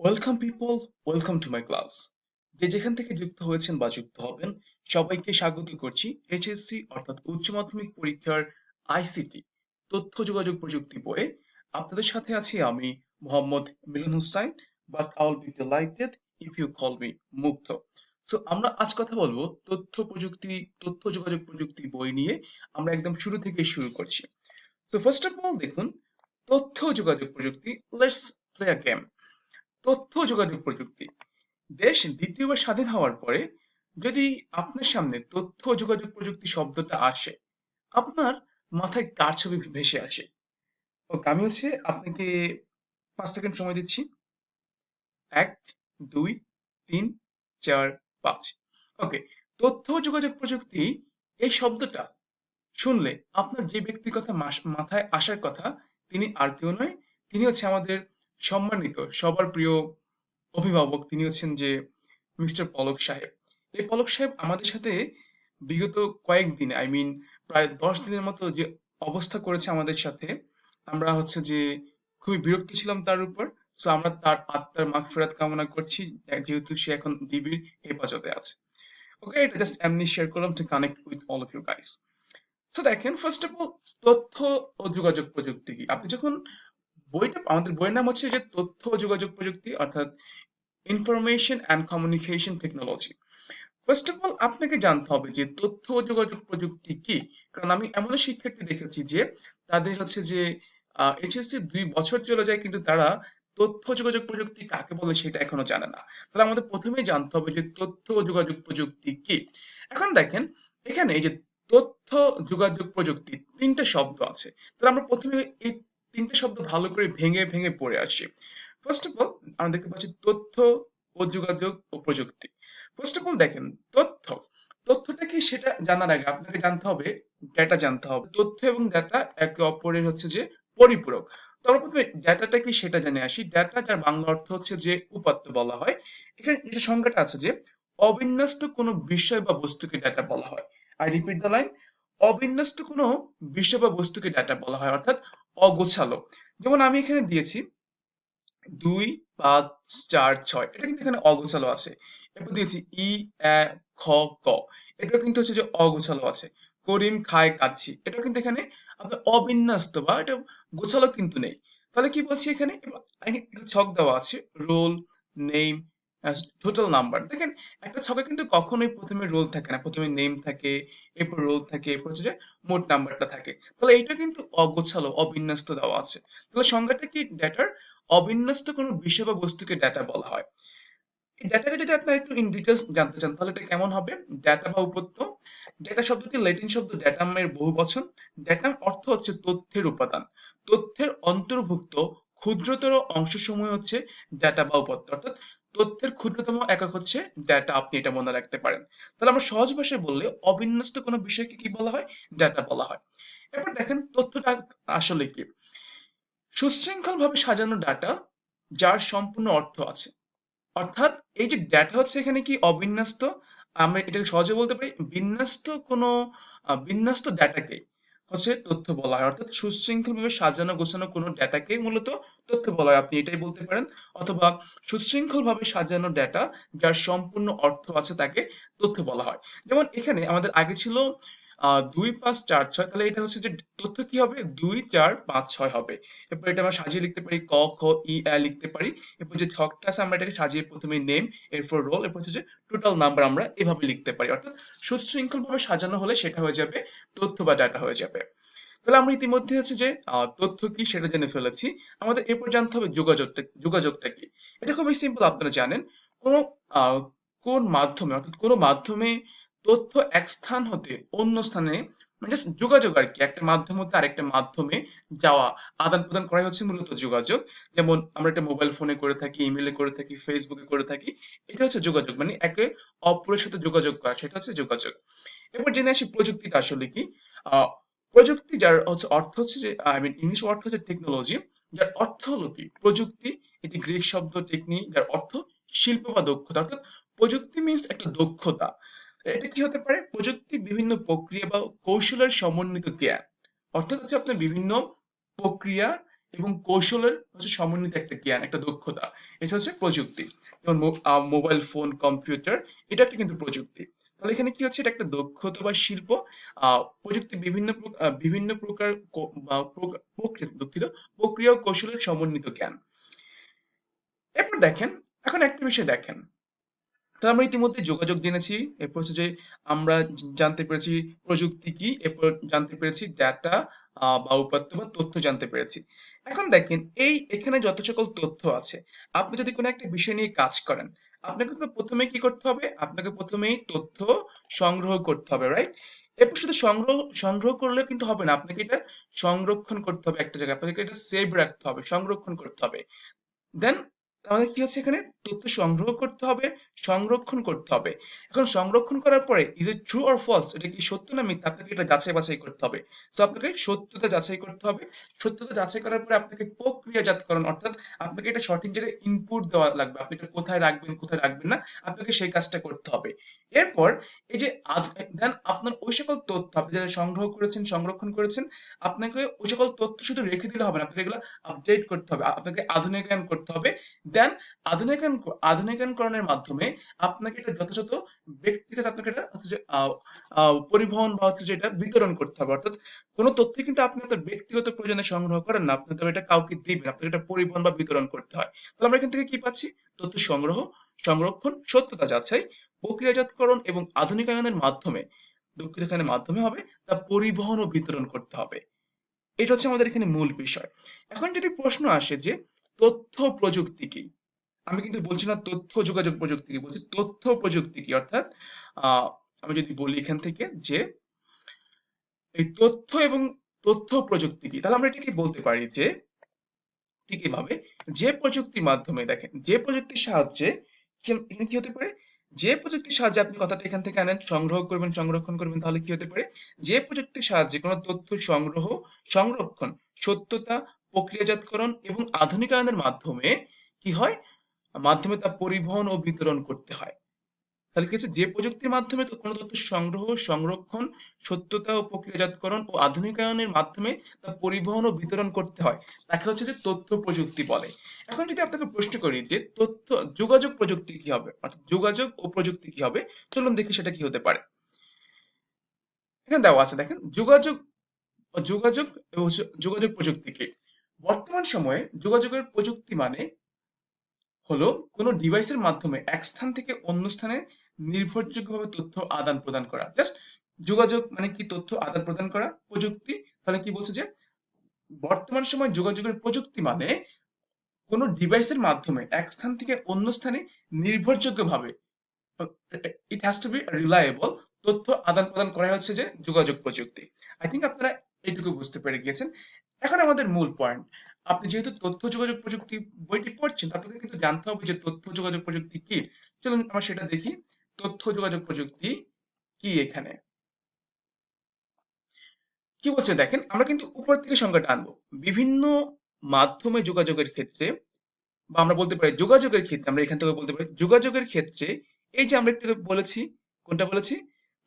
Welcome people welcome to my class যে যেখান থেকে যুক্ত হয়েছেন বা যুক্ত হবেন, সবাইকে স্বাগত করছি এইচএসসি অর্থাৎ উচ্চ মাধ্যমিক পরীক্ষার আইসিটি তথ্য যোগাযোগ প্রযুক্তি বইয়ে। আপনাদের সাথে আছি আমি Mohammad Milon Hussain but I will be delighted if you call me মুক্ত। সো আমরা আজ কথা বলব তথ্য প্রযুক্তি, তথ্য যোগাযোগ প্রযুক্তি বই নিয়ে। আমরা একদম শুরু থেকে শুরু করছি। তো ফার্স্ট অফ অল দেখুন, তথ্য যোগাযোগ প্রযুক্তি লেটস প্লে আ গেম তথ্য যোগাযোগ প্রযুক্তি। দেশ দ্বিতীয়বার স্বাধীন হওয়ার পরে যদি আপনার সামনে তথ্য যোগাযোগ প্রযুক্তি শব্দটা আসে, আপনার মাথায় কার ছবি ভেসে আসে? আমি হচ্ছে আপনাকে পাঁচ সেকেন্ড সময় দিচ্ছি। এক, দুই, তিন, চার, পাঁচ। ওকে, তথ্য যোগাযোগ প্রযুক্তি এই শব্দটা শুনলে আপনার যে ব্যক্তির কথা মাথায় আসার কথা তিনি আর কেউ নয়, তিনি হচ্ছে আমাদের সম্মানিত সবার প্রিয় অভিভাবক, তিনি হচ্ছেন যে মিস্টার পলক সাহেব। এই পলক সাহেব আমাদের সাথে বিগত কয়েকদিন, আই মিন প্রায় দশ দিনের মতো যে অবস্থা করেছে আমাদের সাথে, আমরা হচ্ছে যে খুবই বিরক্ত ছিলাম তার উপর। সো আমরা তার আত্মার মাগফিরাত কামনা করছি, যেহেতু সে এখন ডিবির হেফাজতে আছে। ওকে এটা জাস্ট এমনি শেয়ার করলাম to connect with all of you guys so দেখেন ফার্স্ট অফ অল তথ্য ও যোগাযোগ প্রযুক্তি কি? আপনি যখন বইটা, আমাদের বইয়ের নাম হচ্ছে যে তথ্য, যোগাযোগ প্রযুক্তি, অর্থাৎ information and communication technology first of all আপনাকে জানতে হবে যে তথ্য, যোগাযোগ প্রযুক্তি কি? কারণ আমি এমন শিক্ষার্থী দেখেছি যে তাদের হচ্ছে যে এইচএসসি দুই বছর চলে যায়, কিন্তু তারা তথ্য, যোগাযোগ প্রযুক্তি কাকে বলে সেটা এখনও জানে না। তাহলে আমাদের প্রথমেই জানতে হবে যে তথ্য, যোগাযোগ প্রযুক্তি কি? এখন দেখেন, এখানে এই যে তথ্য, যোগাযোগ প্রযুক্তি তিনটা শব্দ আছে। তাহলে আমরা প্রথমে এই তিনটে শব্দ ভালো করে ভেঙে ভেঙে পড়ে আসি। ফার্স্ট অফ অল আমরা দেখতে পাচ্ছি তথ্য ও যোগাযোগ ও প্রযুক্তি। ফার্স্ট অফ অল দেখেন, তথ্য। তথ্যটা কি সেটা জানার আগে আপনাকে জানতে হবে ডেটা জানতে হবে। তথ্য এবং ডেটা একে অপরের হচ্ছে যে পরিপূরক। তো আমরা প্রথমে ডেটাটা কি সেটা জেনে আসি। ডেটা যার বাংলা অর্থ হচ্ছে যে উপাত্ত বলা হয়। এখানে যে সংজ্ঞাটা আছে যে অবিন্যস্ত কোনো বিষয় বা বস্তুকে ডেটা বলা হয়। আই রিপিট দ্য লাইন অবিন্যস্ত কোনো বিষয় বা বস্তুকে ডেটা বলা হয়। অর্থাৎ অগোছালো। যেমন আমি এখানে দিয়েছি দুই পাঁচ চার ছয়। এটা কিন্তু এখানে অগোছালো আছে। এরপর দিয়েছি ই খ, ক। এটা কিন্তু হচ্ছে যে অগোছালো আছে। করিম খায় কাচ্ছি এটা কিন্তু এখানে আপনার অবিন্যস্ত বা এটা গোছালো কিন্তু নেই। তাহলে কি বলছি এখানে? এখানে ছক দেওয়া আছে। রোল নেম টোটাল নাম্বার দেখেন, একটা ছকে কিন্তু কখনোই প্রথমে রোল থাকে না। প্রথমে নেম থাকে, এরপর রোল থাকে, এরপর হচ্ছে মোট নাম্বারটা থাকে। তাহলে এটা কিন্তু অগোছালো, অবিন্যস্ত দেওয়া আছে। তাহলে সংজ্ঞাটা কি? ডেটার অবিন্যস্ত কোনো বিষয় বা বস্তুকে ডেটা বলা হয়। ডেটাকে যদি আপনারা একটু ইন ডিটেলস জানতে চান, তাহলে এটা কেমন হবে? ডেটা বা উপত্য। ডেটা শব্দটি ল্যাটিন শব্দ ডেটামের বহু বচন। ডেটাম অর্থ হচ্ছে তথ্যের উপাদান। তথ্যের অন্তর্ভুক্ত ক্ষুদ্রতর অংশসমূহ হচ্ছে ডেটা বা উপাত্ত অর্থাৎ তথ্যের ক্ষুদ্রতম একক হচ্ছে ডেটা আপনি এটা মনে রাখতে পারেন। তাহলে আমরা সহজ ভাষায় বললে অবিন্যস্ত কোনো বিষয়কে কি বলা হয়? ডেটা বলা হয়। এবার দেখেন তথ্যটা আসলে কি? সুশৃঙ্খল ভাবে সাজানো ডাটা যার সম্পূর্ণ অর্থ আছে। অর্থাৎ এই যে ডেটা হচ্ছে এখানে কি অবিন্যস্ত? আমরা এটাকে সহজে বলতে পারি বিন্যস্ত কোনো বিন্যস্ত ডেটাকে হচ্ছে তথ্য বলা হয়। অর্থাৎ সুশৃঙ্খলভাবে সাজানো, গোছানো কোনো ডেটাকে মূলত তথ্য বলা হয়। আপনি এটাই বলতে পারেন। অথবা সুশৃঙ্খলভাবে সাজানো ডেটা যার সম্পূর্ণ অর্থ আছে তাকে তথ্য বলা হয়। যেমন এখানে আমাদের আগে ছিল দুই পাঁচ চার ছয়, তাহলে এটা হচ্ছে যে তথ্য কি হবে? দুই চার পাঁচ ছয় হবে। এরপর এটা আমরা সাজিয়ে লিখতে পারি, ক, খ, ই আ লিখতে পারি। এরপর যে ছকটা আছে, আমরা এটাকে সাজিয়ে প্রথমে নেম এরপর রোল এরপর হচ্ছে টোটাল নাম্বার আমরা এভাবে লিখতে পারি। অর্থাৎ সুশৃঙ্খল ভাবে সাজানো হলে সেটা হয়ে যাবে, তথ্য বা ডাটা হয়ে যাবে। তাহলে আমরা ইতিমধ্যে হচ্ছে যে তথ্য কি সেটা জেনে ফেলেছি। আমাদের এরপর জানতে হবে যোগাযোগটা যোগাযোগটা কি। এটা খুবই সিম্পল আপনারা জানেন। কোন কোন মাধ্যমে, অর্থাৎ কোন মাধ্যমে তথ্য এক স্থান হতে অন্য স্থানে মানে যোগাযোগ আর কি একটা মাধ্যম হতে আরেকটা মাধ্যমে যাওয়া, আদান প্রদান করাই হচ্ছে মূলত যোগাযোগ। যেমন আমরা একটা মোবাইল ফোনে করে থাকি ইমেলে করে থাকি ফেসবুকে করে থাকি, এটা হচ্ছে যোগাযোগ মানে একে অপরের সাথে যোগাযোগ করা, সেটা হচ্ছে যোগাযোগ। এবার জেনে আসি প্রযুক্তিটা আসলে কি। প্রযুক্তি যার হচ্ছে অর্থ হচ্ছে যে আই মিন ইংলিশ অর্থ হচ্ছে টেকনোলজি যার অর্থ হলো কি? প্রযুক্তি, এটি গ্রিক শব্দ টেকনিক যার অর্থ শিল্প বা দক্ষতা। অর্থাৎ প্রযুক্তি মিন্স একটা দক্ষতা। এটা কি হতে পারে? প্রযুক্তি বিভিন্ন প্রক্রিয়া বা কৌশলের সমন্বিত জ্ঞান। অর্থাৎ হচ্ছে আপনার বিভিন্ন প্রক্রিয়া এবং কৌশলের হচ্ছে সমন্বিত একটা জ্ঞান, একটা দক্ষতা। এটা হচ্ছে প্রযুক্তি। যেমন মোবাইল ফোন, কম্পিউটার, এটা একটা কিন্তু প্রযুক্তি। তাহলে এখানে কি হচ্ছে? এটা একটা দক্ষতা বা শিল্প। প্রযুক্তি বিভিন্ন বিভিন্ন প্রকার প্রক্রিয়া, দুঃখিত, প্রক্রিয়া ও কৌশলের সমন্বিত জ্ঞান। এরপর দেখেন, এখন একটা বিষয় দেখেন। তো আমরা ইতিমধ্যে যোগাযোগ জেনেছি, এরপর হচ্ছে যে আমরা জানতে পেরেছি প্রযুক্তি কি, এরপর জানতে পেরেছি ডাটা বা উপাত্ত বা তথ্য জানতে পেরেছি। এখন দেখেন, এই এখানে যত সকল তথ্য আছে, আপনি যদি কোনো একটা বিষয় নিয়ে কাজ করেন, আপনাকে তো প্রথমে কি করতে হবে? আপনাকে প্রথমেই তথ্য সংগ্রহ করতে হবে রাইট এরপর শুধু সংগ্রহ সংগ্রহ করলে কিন্তু হবে না, আপনাকে এটা সংরক্ষণ করতে হবে একটা জায়গায়, আপনাকে এটা সেভ রাখতে হবে, সংরক্ষণ করতে হবে। দেন আমাদের কি হচ্ছে এখানে? তথ্য সংগ্রহ করতে হবে, সংরক্ষণ করতে হবে। এখন সংরক্ষণ করার পরে is it true or false এটা কি সত্য না মিথ্যা? আপনাকে এটা যাচাই বাছাই করতে হবে। তো আপনাকে সত্যতা যাচাই করতে হবে। সত্যতা যাচাই করার পরে আপনাকে প্রক্রিয়াজাতকরণ, অর্থাৎ আপনাকে এটা সঠিক জায়গায় ইনপুট দেওয়া লাগবে। আপনি এটা কোথায় রাখবেন কোথায় রাখবেন না, আপনাকে সেই কাজটা করতে হবে। এরপর, এই যে দেন আপনার ওই সকল তথ্য, আপনি যারা সংগ্রহ করেছেন, সংরক্ষণ করেছেন, আপনাকে ওই সকল তথ্য শুধু রেখে দিলে হবে না। আপনাকে এগুলো আপডেট করতে হবে। আপনাকে আধুনিকায়ন করতে হবে। দেন আধুনিকায়ন আধুনিকায়নকরণের মাধ্যমে আপনাকে এটা যথাযথ ব্যক্তিগত আপনাকে এটা হচ্ছে যে পরিবহন বা হচ্ছে যে এটা বিতরণ করতে হবে। অর্থাৎ কোনো তথ্য কিন্তু আপনি আপনার ব্যক্তিগত প্রয়োজনে সংগ্রহ করেন না। আপনি তো এটা কাউকে দিবেন, আপনাকে এটা পরিবহন বা বিতরণ করতে হয়। তাহলে আমরা এখান থেকে কি পাচ্ছি? তথ্য সংগ্রহ, সংরক্ষণ, সত্যতা যাচাই, প্রক্রিয়াজাতকরণ এবং আধুনিকায়নের মাধ্যমে দুঃখিত এখানে মাধ্যমে হবে, তা পরিবহন ও বিতরণ করতে হবে। এটা হচ্ছে আমাদের এখানে মূল বিষয়। এখন যদি প্রশ্ন আসে যে তথ্য প্রযুক্তি কি? আমি কিন্তু বলছি না তথ্য যোগাযোগ প্রযুক্তি কি, বলছি তথ্য প্রযুক্তি কি। অর্থাৎ আমি যদি বলি এখান থেকে যে এই তথ্য এবং তথ্য প্রযুক্তি কি, তাহলে আমরা এটাকে বলতে পারি যে ঠিক এভাবে যে প্রযুক্তির মাধ্যমে দেখেন, যে প্রযুক্তির সাহায্যে কি- হতে পারে? যে প্রযুক্তির সাহায্যে আপনি কথাটা এখান থেকে আনেন, সংগ্রহ করবেন, সংরক্ষণ করবেন, তাহলে কি হতে পারে? যে প্রযুক্তির সাহায্যে কোনো তথ্য সংগ্রহ, সংরক্ষণ, সত্যতা প্রক্রিয়াজাতকরণ এবং আধুনিকায়নের মাধ্যমে কি হয়? মাধ্যমে তা পরিবহন ও বিতরণ করতে হয়। তাহলে কি যে প্রযুক্তির মাধ্যমে কোনো তথ্য সংগ্রহ, সংরক্ষণ, সত্যতা ও প্রক্রিয়াজাতকরণ ও আধুনিকায়নের মাধ্যমে তা পরিবহন ও বিতরণ করতে হয়। তাকে হচ্ছে যে তথ্য প্রযুক্তি বলে। এখন যদি আপনাকে প্রশ্ন করি যে তথ্য, যোগাযোগ প্রযুক্তি কি হবে? অর্থাৎ যোগাযোগ ও প্রযুক্তি কি হবে? চলুন দেখি সেটা কি হতে পারে। এখানে দেওয়া আছে, দেখেন, যোগাযোগ যোগাযোগ যোগাযোগ প্রযুক্তি কি? বর্তমান সময়ে যোগাযোগের প্রযুক্তি মানে হলো কোনো ডিভাইসের মাধ্যমে এক স্থান থেকে অন্য স্থানে নির্ভরযোগ্যভাবে তথ্য আদান প্রদান করা। জাস্ট যোগাযোগ মানে কি তথ্য আদান প্রদান করা? প্রযুক্তি। তাহলে কি বলছে যে বর্তমান সময় যোগাযোগের প্রযুক্তি মানে কোনো ডিভাইসের মাধ্যমে এক স্থান থেকে অন্য স্থানে নির্ভরযোগ্যভাবে it has to be reliable তথ্য আদান প্রদান করা হচ্ছে যে যোগাযোগ প্রযুক্তি। আই থিঙ্ক আপনারা এইটুকু বুঝতে পেরে গিয়েছেন। এখন আমাদের মূল পয়েন্ট আপনি যেহেতু তথ্য যোগাযোগ প্রযুক্তি বইটি পড়ছেন, আপনাকে কিন্তু জানতে হবে যে তথ্য যোগাযোগ প্রযুক্তি কি। চলুন আমরা সেটা দেখি। তথ্য যোগাযোগ প্রযুক্তি কি এখানে? কি বলছে দেখেন, আমরা কিন্তু উপর থেকে সংজ্ঞাটা আনব। বিভিন্ন মাধ্যমে যোগাযোগের ক্ষেত্রে বা আমরা বলতে পারি যোগাযোগের ক্ষেত্রে, আমরা এখান থেকে বলতে পারি যোগাযোগের ক্ষেত্রে এই যে আমরা একটু বলেছি, কোনটা বলেছি?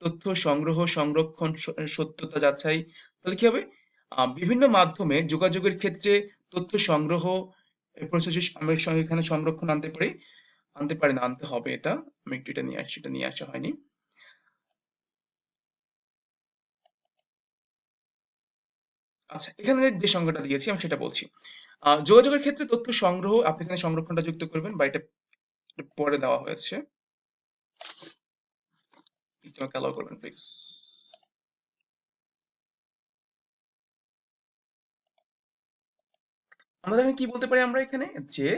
তথ্য সংগ্রহ, সংরক্ষণ সত্যতা যাচাই, তাহলে কি হবে? বিভিন্ন মাধ্যমে যোগাযোগের ক্ষেত্রে তথ্য সংগ্রহ আমরা সঙ্গে এখানে সংরক্ষণ আনতে পারি আনতে পারি না, আনতে হবে এটা। আমি একটু এটা নিয়ে আসছি এটা নিয়ে আসা হয়নি। আচ্ছা এখানে যে সংজ্ঞাটা দিয়েছি, আমি সেটা বলছি। যোগাযোগের ক্ষেত্রে তথ্য সংগ্রহ, আপনি এখানে সংরক্ষণটা যুক্ত করবেন, বা এটা পরে দেওয়া হয়েছে। আমাকে অ্যালাউ করবেন প্লিজ আমাদের কি বলতে পারি আমরা এখানে? যে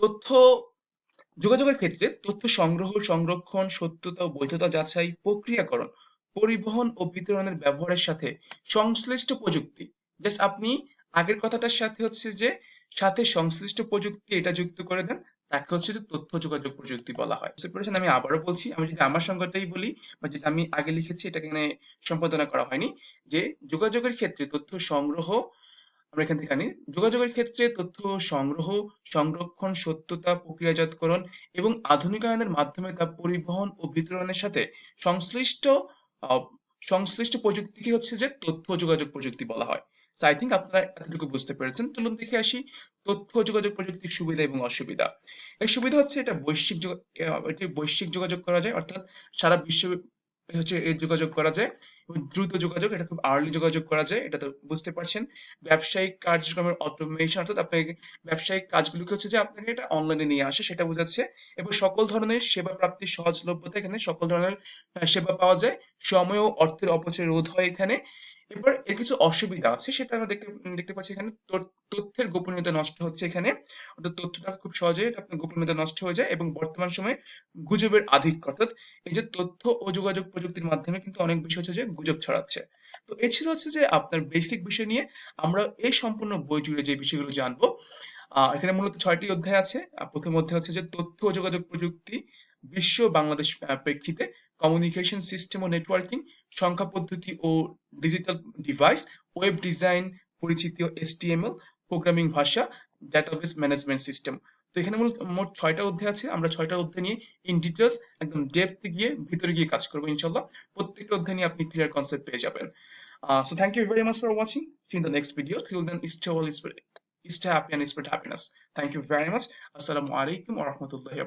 তথ্য যোগাযোগের ক্ষেত্রে তথ্য সংগ্রহ, সংরক্ষণ, সত্যতা ও বৈধতা যাচাই, প্রক্রিয়াকরণ, পরিবহন ও বিতরণের ব্যবহারের সাথে সংশ্লিষ্ট প্রযুক্তি। জাস্ট আপনি আগের কথাটার সাথে হচ্ছে যে, সাথে সংশ্লিষ্ট প্রযুক্তি এটা যুক্ত করে দেন, তাকে হচ্ছে যে তথ্য যোগাযোগ প্রযুক্তি বলা হয়। বুঝতে পেরেছেন? আমি আবারও বলছি, আমি যদি আমার সংজ্ঞাটাই বলি, বা যেটা আমি আগে লিখেছি এটা এখানে সম্পাদনা করা হয়নি, যে যোগাযোগের ক্ষেত্রে তথ্য সংগ্রহ আমরা এখান থেকে আনি। যোগাযোগের ক্ষেত্রে তথ্য সংগ্রহ, সংরক্ষণ, সত্যতা, প্রক্রিয়াজাতকরণ এবং আধুনিকায়নের মাধ্যমে তা পরিবহন ও বিতরণের সাথে সংশ্লিষ্ট সংশ্লিষ্ট প্রযুক্তিকে হচ্ছে যে তথ্য যোগাযোগ প্রযুক্তি বলা হয়। আই থিঙ্ক আপনারা এতটুকু বুঝতে পেরেছেন। চলুন দেখে আসি তথ্য যোগাযোগ প্রযুক্তির সুবিধা এবং অসুবিধা। এর সুবিধা হচ্ছে এটা বৈশ্বিক এটি বৈশ্বিক যোগাযোগ করা যায়, অর্থাৎ সারা বিশ্ব হচ্ছে এর যোগাযোগ করা যায় এবং দ্রুত যোগাযোগ, এটা খুব আর্লি যোগাযোগ করা যায়, এটা তো বুঝতে পারছেন। ব্যবসায়িক কার্যক্রমের অটোমেশন অর্থাৎ আপনাকে ব্যবসায়িক কাজগুলোকে হচ্ছে যে আপনাকে এটা অনলাইনে নিয়ে আসে, সেটা বোঝাচ্ছে। এবং সকল ধরনের সেবা প্রাপ্তির সহজলভ্যতা এখানে সকল ধরনের সেবা পাওয়া যায়। সময় ও অর্থের অপচয় রোধ হয় এখানে। এবার এর কিছু অসুবিধা আছে, সেটা আমরা দেখতে দেখতে পাচ্ছি এখানে। তথ্যের গোপনীয়তা নষ্ট হচ্ছে এখানে। অর্থাৎ তথ্যটা খুব সহজেই আপনার গোপনীয়তা নষ্ট হয়ে যায় এবং বর্তমান সময়ে গুজবের আধিক্য। অর্থাৎ এই যে তথ্য ও যোগাযোগ প্রযুক্তির মাধ্যমে কিন্তু অনেক বেশি হচ্ছে যে গুজব ছড়াচ্ছে। তো এ ছিল হচ্ছে যে আপনার বেসিক বিষয় নিয়ে। আমরা এই সম্পূর্ণ বই জুড়ে যে বিষয়গুলো জানব এখানে মূলত ছয়টি অধ্যায় আছে। প্রথম অধ্যায় হচ্ছে যে তথ্য ও যোগাযোগ প্রযুক্তি বিশ্ব বাংলাদেশ প্রেক্ষিতে কমিউনিকেশন সিস্টেম ও নেটওয়ার্কিং সংখ্যা পদ্ধতি ও ডিজিটাল ডিভাইস ওয়েব ডিজাইন পরিচিতি ও এসটিএমএল প্রোগ্রামিং ভাষা ডাটাবেস ম্যানেজমেন্ট সিস্টেম তো এখানে মূলত মোট ছয়টা অধ্যায় আছে। আমরা ছয়টা অধ্যায় নিয়ে ইন ডিটেলস একদম ডেপথ গিয়ে ভিতরে গিয়ে কাজ করব, ইনশাল্লাহ। প্রত্যেকটা অধ্যায় নিয়ে আপনি ক্লিয়ার কনসেপ্ট পেয়ে যাবেন। So thank you very much for watching see in the next video till then, stay all is stay happy and spread happiness. Thank you very much. Assalamu alaikum wa rahmatullahi